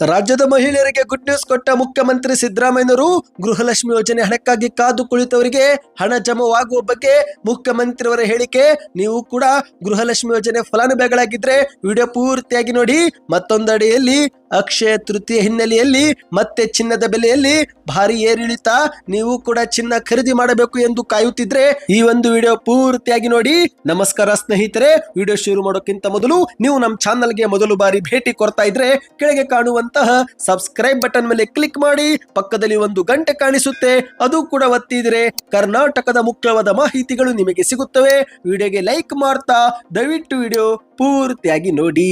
ರಾಜ್ಯದ ಮಹಿಳೆಯರಿಗೆ good news ಕೊಟ್ಟ ಮುಖ್ಯಮಂತ್ರಿ ಸಿದ್ದರಾಮಯ್ಯನವರು ಗೃಹಲಕ್ಷ್ಮಿ ಯೋಜನೆ ಹಣಕ್ಕಾಗಿ ಕಾದು ಕುಳಿತವರಿಗೆ ಹಣ ಜಮವಾಗುವ ಬಗ್ಗೆ ಮುಖ್ಯಮಂತ್ರಿಯವರ ಹೇಳಿಕೆ. ನೀವು ಕೂಡ ಗೃಹಲಕ್ಷ್ಮಿ ಯೋಜನೆ ಫಲಾನುಭವಿಗಳಾಗಿದ್ರೆ ವಿಡಿಯೋ ಪೂರ್ತಿಯಾಗಿ ನೋಡಿ. ಮತ್ತೊಂದೆಡೆಯಲ್ಲಿ ಅಕ್ಷಯ ತೃತೀಯ ಹಿನ್ನೆಲೆಯಲ್ಲಿ, ಮತ್ತೆ ಚಿನ್ನದ ಬೆಲೆಯಲ್ಲಿ ಭಾರಿ ಏರಿಳಿತ, ನೀವು ಕೂಡ ಚಿನ್ನ ಖರೀದಿ ಮಾಡಬೇಕು ಎಂದು ಕಾಯುತ್ತಿದ್ರೆ ಈ ಒಂದು ವಿಡಿಯೋ ಪೂರ್ತಿಯಾಗಿ ನೋಡಿ. ನಮಸ್ಕಾರ ಸ್ನೇಹಿತರೆ, ವಿಡಿಯೋ ಶುರು ಮಾಡೋಕ್ಕಿಂತ ಮೊದಲು ನೀವು ನಮ್ಮ ಚಾನಲ್ಗೆ ಮೊದಲು ಬಾರಿ ಭೇಟಿ ಕೊಡ್ತಾ ಇದ್ರೆ ಕೆಳಗೆ ಕಾಣುವಂತಹ ಸಬ್ಸ್ಕ್ರೈಬ್ ಬಟನ್ ಮೇಲೆ ಕ್ಲಿಕ್ ಮಾಡಿ, ಪಕ್ಕದಲ್ಲಿ ಒಂದು ಗಂಟೆ ಕಾಣಿಸುತ್ತೆ, ಅದು ಕೂಡ ಒತ್ತಿದ್ರೆ ಕರ್ನಾಟಕದ ಮುಖ್ಯವಾದ ಮಾಹಿತಿಗಳು ನಿಮಗೆ ಸಿಗುತ್ತವೆ. ವಿಡಿಯೋಗೆ ಲೈಕ್ ಮಾಡ್ತಾ, ದಯವಿಟ್ಟು ವಿಡಿಯೋ ಪೂರ್ತಿಯಾಗಿ ನೋಡಿ.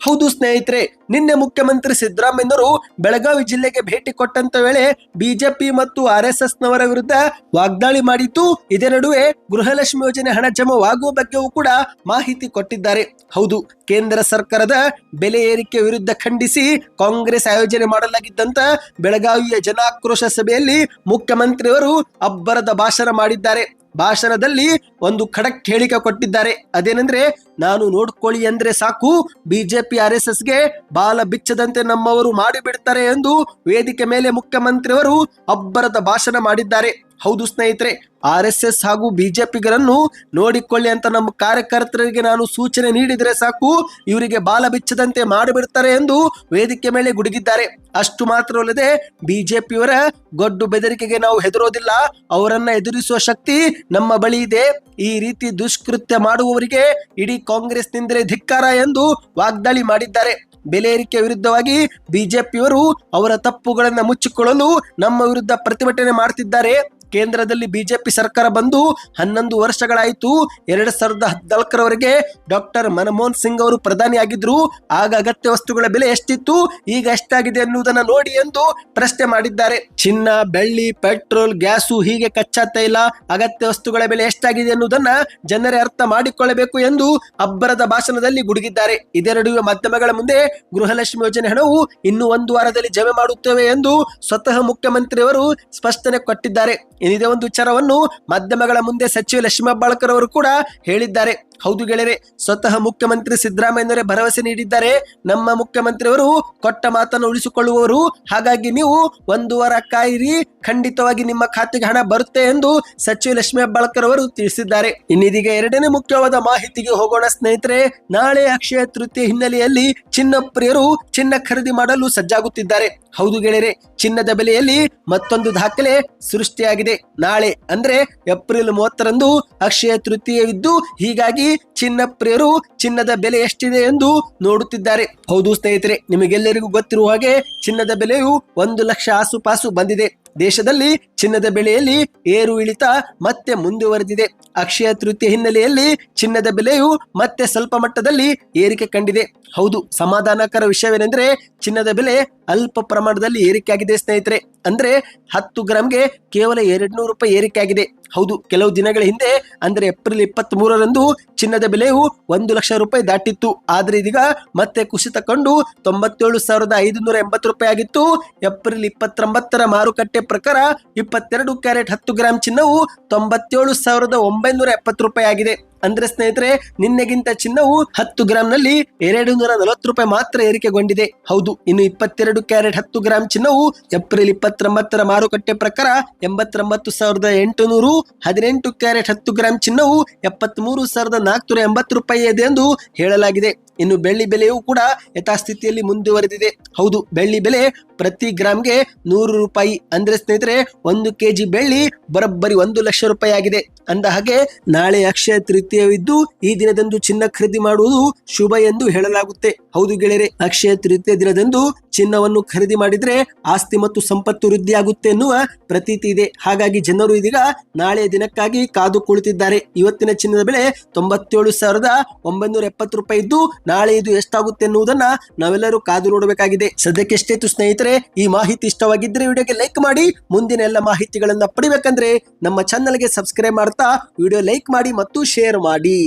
ಹೌದು ಸ್ನೇಹಿತರೆ, ನಿನ್ನೆ ಮುಖ್ಯಮಂತ್ರಿ ಸಿದ್ದರಾಮಯ್ಯನವರು ಬೆಳಗಾವಿ ಜಿಲ್ಲೆಗೆ ಭೇಟಿ ಕೊಟ್ಟಂತ ವೇಳೆ ಬಿಜೆಪಿ ಮತ್ತು ಆರ್ ಎಸ್ ಎಸ್ ನವರ ವಿರುದ್ಧ ವಾಗ್ದಾಳಿ ಮಾಡಿತ್ತು ಇದೇ ನಡುವೆ ಗೃಹಲಕ್ಷ್ಮಿ ಯೋಜನೆ ಹಣ ಜಮವಾಗುವ ಬಗ್ಗೆಯೂ ಕೂಡ ಮಾಹಿತಿ ಕೊಟ್ಟಿದ್ದಾರೆ. ಹೌದು, ಕೇಂದ್ರ ಸರ್ಕಾರದ ಬೆಲೆ ಏರಿಕೆ ವಿರುದ್ಧ ಖಂಡಿಸಿ ಕಾಂಗ್ರೆಸ್ ಆಯೋಜನೆ ಮಾಡಲಾಗಿದ್ದಂತ ಬೆಳಗಾವಿಯ ಜನಾಕ್ರೋಶ ಸಭೆಯಲ್ಲಿ ಮುಖ್ಯಮಂತ್ರಿಯವರು ಅಬ್ಬರದ ಭಾಷಣ ಮಾಡಿದ್ದಾರೆ. ಭಾಷಣದಲ್ಲಿ ಒಂದು ಖಡಕ್ ಹೇಳಿಕೆ ಕೊಟ್ಟಿದ್ದಾರೆ. ಅದೇನೆಂದ್ರೆ, ನಾನು ನೋಡ್ಕೊಳ್ಳಿ ಅಂದ್ರೆ ಸಾಕು, ಬಿಜೆಪಿ, ಆರ್ ಎಸ್ ಎಸ್ಗೆ ಬಾಲ ಬಿಚ್ಚದಂತೆ ನಮ್ಮವರು ಮಾಡಿಬಿಡ್ತಾರೆ ಎಂದು ವೇದಿಕೆ ಮೇಲೆ ಮುಖ್ಯಮಂತ್ರಿಯವರು ಅಬ್ಬರದ ಭಾಷಣ ಮಾಡಿದ್ದಾರೆ. ಹೌದು ಸ್ನೇಹಿತರೆ, ಆರ್ ಎಸ್ ಎಸ್ ಹಾಗೂ ಬಿಜೆಪಿಗರನ್ನು ನೋಡಿಕೊಳ್ಳಿ ಅಂತ ನಮ್ಮ ಕಾರ್ಯಕರ್ತರಿಗೆ ನಾನು ಸೂಚನೆ ನೀಡಿದರೆ ಸಾಕು. ಇವರಿಗೆ ಬಾಲ ಬಿಚ್ಚದಂತೆ ಮಾಡಿಬಿಡ್ತಾರೆ ಎಂದು ವೇದಿಕೆ ಮೇಲೆ ಗುಡುಗಿದ್ದಾರೆ. ಅಷ್ಟು ಮಾತ್ರವಲ್ಲದೆ ಬಿಜೆಪಿಯವರ ಗೊಡ್ಡು ಬೆದರಿಕೆಗೆ ನಾವು ಹೆದರೋದಿಲ್ಲ. ಅವರನ್ನ ಎದುರಿಸುವ ಶಕ್ತಿ ನಮ್ಮ ಬಳಿ ಇದೆ. ಈ ರೀತಿ ದುಷ್ಕೃತ್ಯ ಮಾಡುವವರಿಗೆ ಇಡೀ ಕಾಂಗ್ರೆಸ್ನಿಂದಲೇ ಧಿಕ್ಕಾರ ಎಂದು ವಾಗ್ದಾಳಿ ಮಾಡಿದ್ದಾರೆ. ಬೆಲೆ ಏರಿಕೆ ವಿರುದ್ಧವಾಗಿ ಬಿಜೆಪಿಯವರು ಅವರ ತಪ್ಪುಗಳನ್ನು ಮುಚ್ಚಿಕೊಳ್ಳಲು ನಮ್ಮ ವಿರುದ್ಧ ಪ್ರತಿಭಟನೆ ಮಾಡ್ತಿದ್ದಾರೆ. ಕೇಂದ್ರದಲ್ಲಿ ಬಿಜೆಪಿ ಸರ್ಕಾರ ಬಂದು ಹನ್ನೊಂದು ವರ್ಷಗಳಾಯಿತು. ಎರಡ್ ಸಾವಿರದ ಹದಿನಾಲ್ಕರವರೆಗೆ ಡಾಕ್ಟರ್ ಮನಮೋಹನ್ ಸಿಂಗ್ ಅವರು ಪ್ರಧಾನಿಯಾಗಿದ್ರು ಆಗ ಅಗತ್ಯ ವಸ್ತುಗಳ ಬೆಲೆ ಎಷ್ಟಿತ್ತು? ಈಗ ಎಷ್ಟಾಗಿದೆ ಎನ್ನುವುದನ್ನು ನೋಡಿ ಎಂದು ಪ್ರಶ್ನೆ ಮಾಡಿದ್ದಾರೆ. ಚಿನ್ನ, ಬೆಳ್ಳಿ, ಪೆಟ್ರೋಲ್, ಗ್ಯಾಸು ಹೀಗೆ ಕಚ್ಚಾ ತೈಲ ಅಗತ್ಯ ವಸ್ತುಗಳ ಬೆಲೆ ಎಷ್ಟಾಗಿದೆ ಎನ್ನುವುದನ್ನ ಜನರೇ ಅರ್ಥ ಮಾಡಿಕೊಳ್ಳಬೇಕು ಎಂದು ಅಬ್ಬರದ ಭಾಷಣದಲ್ಲಿ ಗುಡುಗಿದ್ದಾರೆ. ಇದೇ ನಡುವೆ ಮಾಧ್ಯಮಗಳ ಮುಂದೆ ಗೃಹಲಕ್ಷ್ಮಿ ಯೋಜನೆ ಹಣವು ಇನ್ನು ಒಂದು ವಾರದಲ್ಲಿ ಜಮೆ ಮಾಡುತ್ತೇವೆ ಎಂದು ಸ್ವತಃ ಮುಖ್ಯಮಂತ್ರಿಯವರು ಸ್ಪಷ್ಟನೆ ಕೊಟ್ಟಿದ್ದಾರೆ. ಇದೇ ಒಂದು ವಿಚಾರವನ್ನು ಮಾಧ್ಯಮಗಳ ಮುಂದೆ ಸಚಿವ ಲಕ್ಷ್ಮೀ ಅವರು ಕೂಡ ಹೇಳಿದ್ದಾರೆ. ಹೌದು ಗೆಳೆಯರೆ, ಸ್ವತಃ ಮುಖ್ಯಮಂತ್ರಿ ಸಿದ್ದರಾಮಯ್ಯನವರೇ ಭರವಸೆ ನೀಡಿದ್ದಾರೆ. ನಮ್ಮ ಮುಖ್ಯಮಂತ್ರಿಯವರು ಕೊಟ್ಟ ಮಾತನ್ನು ಉಳಿಸಿಕೊಳ್ಳುವವರು. ಹಾಗಾಗಿ ನೀವು ಒಂದು ವಾರ ಕಾಯಿರಿ. ಖಂಡಿತವಾಗಿ ನಿಮ್ಮ ಖಾತೆಗೆ ಹಣ ಬರುತ್ತೆ ಎಂದು ಸಚಿವ ಲಕ್ಷ್ಮೀ ಹೆಬ್ಬಾಳ್ಕರ್ ಅವರು ತಿಳಿಸಿದ್ದಾರೆ. ಇನ್ನಿದೀಗ ಎರಡನೇ ಮುಖ್ಯವಾದ ಮಾಹಿತಿಗೆ ಹೋಗೋಣ ಸ್ನೇಹಿತರೆ. ನಾಳೆ ಅಕ್ಷಯ ತೃತೀಯ ಹಿನ್ನೆಲೆಯಲ್ಲಿ ಚಿನ್ನ ಪ್ರಿಯರು ಚಿನ್ನ ಖರೀದಿ ಮಾಡಲು ಸಜ್ಜಾಗುತ್ತಿದ್ದಾರೆ. ಹೌದು ಗೆಳೆಯರೆ, ಚಿನ್ನದ ಬೆಲೆಯಲ್ಲಿ ಮತ್ತೊಂದು ದಾಖಲೆ ಸೃಷ್ಟಿಯಾಗಿದೆ. ನಾಳೆ ಅಂದ್ರೆ ಏಪ್ರಿಲ್ ಮೂವತ್ತರಂದು ಅಕ್ಷಯ ತೃತೀಯವಿದ್ದು, ಹೀಗಾಗಿ ಚಿನ್ನ ಪ್ರಿಯರು ಚಿನ್ನದ ಬೆಲೆ ಎಷ್ಟಿದೆ ಎಂದು ನೋಡುತ್ತಿದ್ದಾರೆ. ಹೌದು ಸ್ನೇಹಿತರೆ, ನಿಮಗೆಲ್ಲರಿಗೂ ಗೊತ್ತಿರುವ ಹಾಗೆ ಚಿನ್ನದ ಬೆಲೆಯು ಒಂದು ಲಕ್ಷ ಆಸುಪಾಸು ಬಂದಿದೆ. ದೇಶದಲ್ಲಿ ಚಿನ್ನದ ಬೆಲೆಯಲ್ಲಿ ಏರು ಇಳಿತ ಮತ್ತೆ ಮುಂದುವರೆದಿದೆ. ಅಕ್ಷಯ ತೃತೀಯ ಹಿನ್ನೆಲೆಯಲ್ಲಿ ಚಿನ್ನದ ಬೆಲೆಯು ಮತ್ತೆ ಸ್ವಲ್ಪ ಮಟ್ಟದಲ್ಲಿ ಏರಿಕೆ ಕಂಡಿದೆ. ಹೌದು, ಸಮಾಧಾನಕರ ವಿಷಯವೇನೆಂದ್ರೆ ಚಿನ್ನದ ಬೆಲೆ ಅಲ್ಪ ಪ್ರಮಾಣದಲ್ಲಿ ಏರಿಕೆಯಾಗಿದೆ ಸ್ನೇಹಿತರೆ. ಅಂದ್ರೆ ಹತ್ತು ಗ್ರಾಮ್ಗೆ ಕೇವಲ ಎರಡ್ ನೂರು ರೂಪಾಯಿ ಏರಿಕೆ ಆಗಿದೆ ಹೌದು, ಕೆಲವು ದಿನಗಳ ಹಿಂದೆ, ಅಂದರೆ ಏಪ್ರಿಲ್ ಇಪ್ಪತ್ತ್ ಮೂರರಂದು ಚಿನ್ನದ ಬೆಲೆಯು ಒಂದು ಲಕ್ಷ ರೂಪಾಯಿ ದಾಟಿತ್ತು. ಆದರೆ ಇದೀಗ ಮತ್ತೆ ಕುಸಿತ ಕಂಡು ತೊಂಬತ್ತೇಳು ಸಾವಿರದ ಐದುನೂರ ಎಂಬತ್ತು ರೂಪಾಯಿ ಆಗಿತ್ತು. ಏಪ್ರಿಲ್ ಇಪ್ಪತ್ತೊಂಬತ್ತರ ಮಾರುಕಟ್ಟೆ ಪ್ರಕಾರ ಇಪ್ಪತ್ತೆರಡು ಕ್ಯಾರೆಟ್ ಹತ್ತು ಗ್ರಾಂ ಚಿನ್ನವು ತೊಂಬತ್ತೇಳು ಸಾವಿರದ ಒಂಬೈನೂರ ಎಪ್ಪತ್ತು ರೂಪಾಯಿ ಆಗಿದೆ. ಅಂದ್ರೆ ಸ್ನೇಹಿತರೆ, ನಿನ್ನೆಗಿಂತ ಚಿನ್ನವು ಹತ್ತು ಗ್ರಾಂನಲ್ಲಿ ಎರಡು ನೂರ ನಲವತ್ತು ರೂಪಾಯಿ ಮಾತ್ರ ಏರಿಕೆಗೊಂಡಿದೆ. ಹೌದು, ಇನ್ನು ಇಪ್ಪತ್ತೆರಡು ಕ್ಯಾರೆಟ್ ಹತ್ತು ಗ್ರಾಂ ಚಿನ್ನವು ಏಪ್ರಿಲ್ ಇಪ್ಪತ್ತೊಂಬತ್ತರ ಮಾರುಕಟ್ಟೆ ಪ್ರಕಾರ ಎಂಬತ್ತೊಂಬತ್ತು ಸಾವಿರದ ಎಂಟು ನೂರು ಹದಿನೆಂಟು ಕ್ಯಾರೆಟ್ ಹತ್ತು ಗ್ರಾಂ ಚಿನ್ನವು ಎಪ್ಪತ್ತ್ ಮೂರು ಸಾವಿರದ ನಾಲ್ಕುನೂರ ಎಂಬತ್ತು ರೂಪಾಯಿ ಇದೆ ಎಂದು ಹೇಳಲಾಗಿದೆ. ಇನ್ನು ಬೆಳ್ಳಿ ಬೆಲೆಯೂ ಕೂಡ ಯಥಾಸ್ಥಿತಿಯಲ್ಲಿ ಮುಂದುವರೆದಿದೆ. ಹೌದು, ಬೆಳ್ಳಿ ಬೆಲೆ ಪ್ರತಿ ಗ್ರಾಮ್ಗೆ ನೂರು ರೂಪಾಯಿ ಅಂದ್ರೆ ಸ್ನೇಹಿತರೆ, ಒಂದು ಕೆಜಿ ಬೆಳ್ಳಿ ಬರಬ್ಬರಿ ಒಂದು ಲಕ್ಷ ರೂಪಾಯಿ ಆಗಿದೆ. ಅಂದ ಹಾಗೆ ನಾಳೆ ಅಕ್ಷಯ ತೃತೀಯವಿದ್ದು ಈ ದಿನದಂದು ಚಿನ್ನ ಖರೀದಿ ಮಾಡುವುದು ಶುಭ ಎಂದು ಹೇಳಲಾಗುತ್ತೆ. ಹೌದು ಗೆಳೆಯರೆ, ಅಕ್ಷಯ ತೃತೀಯ ದಿನದಂದು ಚಿನ್ನವನ್ನು ಖರೀದಿ ಮಾಡಿದ್ರೆ ಆಸ್ತಿ ಮತ್ತು ಸಂಪತ್ತು ವೃದ್ಧಿಯಾಗುತ್ತೆ ಎನ್ನುವ ಪ್ರತೀತಿ ಇದೆ. ಹಾಗಾಗಿ ಜನರು ಇದೀಗ ನಾಳೆ ದಿನಕ್ಕಾಗಿ ಕಾದು ಕುಳಿತಿದ್ದಾರೆ. ಇವತ್ತಿನ ಚಿನ್ನದ ಬೆಲೆ ತೊಂಬತ್ತೇಳು ಸಾವಿರದ ಒಂಬೈನೂರ ಎಪ್ಪತ್ತು ರೂಪಾಯಿ ಇದ್ದು ನಾಳೆ ಇದು ಎಷ್ಟಾಗುತ್ತೆ ಎನ್ನುವುದನ್ನ ನಾವೆಲ್ಲರೂ ಕಾದು ನೋಡಬೇಕಾಗಿದೆ. ಸದ್ಯಕ್ಕೆಷ್ಟೇತು ಸ್ನೇಹಿತರೆ, ಈ ಮಾಹಿತಿ ಇಷ್ಟವಾಗಿದ್ದರೆ ವಿಡಿಯೋಗೆ ಲೈಕ್ ಮಾಡಿ, ಮುಂದಿನ ಎಲ್ಲ ಮಾಹಿತಿಗಳನ್ನ ಪಡಿಬೇಕಂದ್ರೆ ನಮ್ಮ ಚಾನಲ್ಗೆ ಸಬ್ಸ್ಕ್ರೈಬ್ ಮಾಡ್ತಾ, ವಿಡಿಯೋ ಲೈಕ್ ಮಾಡಿ ಮತ್ತು ಶೇರ್ ಮಾಡಿ.